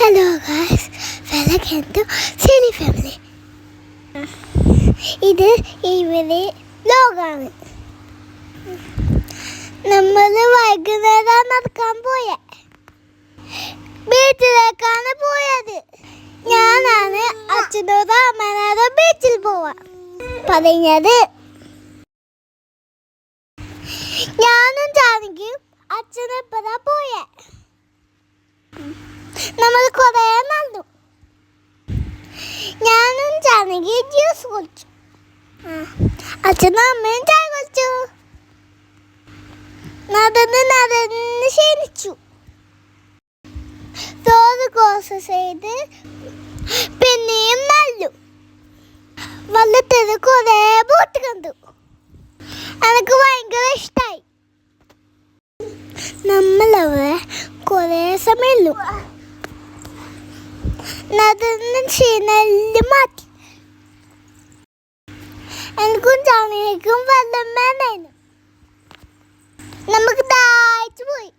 Hello guys welcome to silly family. ഇത് ഇവിടെ ലോകാണ്. നമ്മൾ വൈകുന്നേരം നടക്കാൻ പോയ. ബീച്ചിലേക്കാണ് പോയത്. ഞാനാണ് അച്ഛനോട് അമ്മനോട് ബീച്ചിൽ പോവാ. പറഞ്ഞത് ഞാനും ജാനകിയും അച്ഛനെപ്പതാ പോയേ. നമ്മൾ കുറേ നടന്നു ഞാനും ജാനകി ജ്യൂസ് കുടിച്ചു. അച്ഛനും അമ്മയും ചായ കുടിച്ചു. നടന്ന് നടന്ന് ക്ഷീണിച്ചു. തോത് കോഴ്സ് ചെയ്ത് പിന്നെയും നല്ലു വള്ളത്തിൽ കുറേ ബോട്ട് കണ്ടു. എനിക്ക് ഭയങ്കര ഇഷ്ടമായി നമ്മളവിടെ കുറേ സമയമുള്ളൂ നടന്ന് ക്ഷീണെല്ലാം മാറ്റി. എനിക്കും ചാണിക്കും വെള്ളം നമുക്ക് ദാഹിച്ചു പോയി.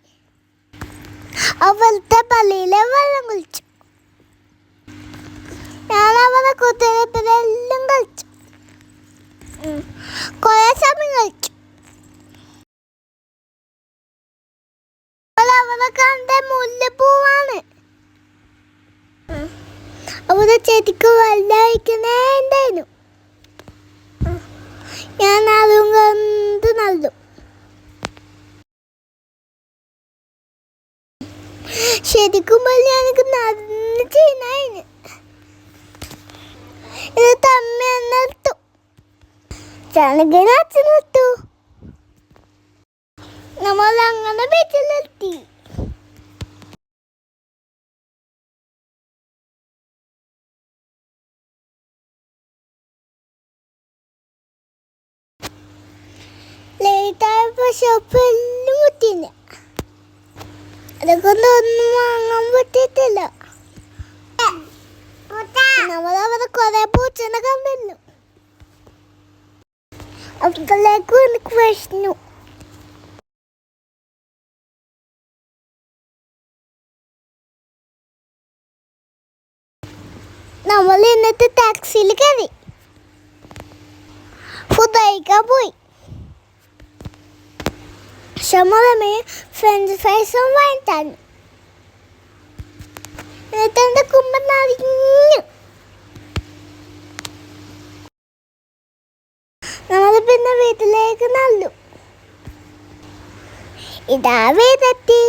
അവളത്തെ പള്ളിയിലെ വെള്ളം കുളിച്ചു. ഞാൻ അവളെ കുത്തിരപ്പിലെല്ലാം കളിച്ചു. കുറേ സമയം കളിച്ചു. അവളെ കണ്ട മുല്ലപ്പൂവാണ് അവിടെ ചെടിക്ക് വലുതായിരിക്കുന്നു ഞാൻ അതും കണ്ട് നല്ലു ശരിക്കും പറഞ്ഞാൽ എനിക്ക് നടന്ന് ചെയ്യുന്നതിന് ഇത് തമ്മി നിർത്തും. ചാണകിന് നമ്മൾ അങ്ങനെ ഷോപ്പെല്ലാം മുട്ടില്ല അതൊക്കെ ഒന്നും വാങ്ങാൻ പറ്റിയിട്ടില്ല. നമ്മളവിടെ കുറെ പൂച്ചനെ കണ്ടിരുന്നു അപ്പോഴേക്കും എനിക്ക് വിഷ്ണു നമ്മൾ ഇന്നത്തെ ടാക്സിയിൽ കയറി. ഫുഡ് കഴിക്കാൻ പോയി. ക്ഷമതമേ ഫ്രഞ്ച് ഫ്രൈസും വാങ്ങിത്താന്നു എന്നിട്ട് എന്റെ കുമ്പൻ നിറഞ്ഞു നമ്മൾ പിന്നെ വീട്ടിലേക്ക് നല്ലു ഇതാ വീടെത്തി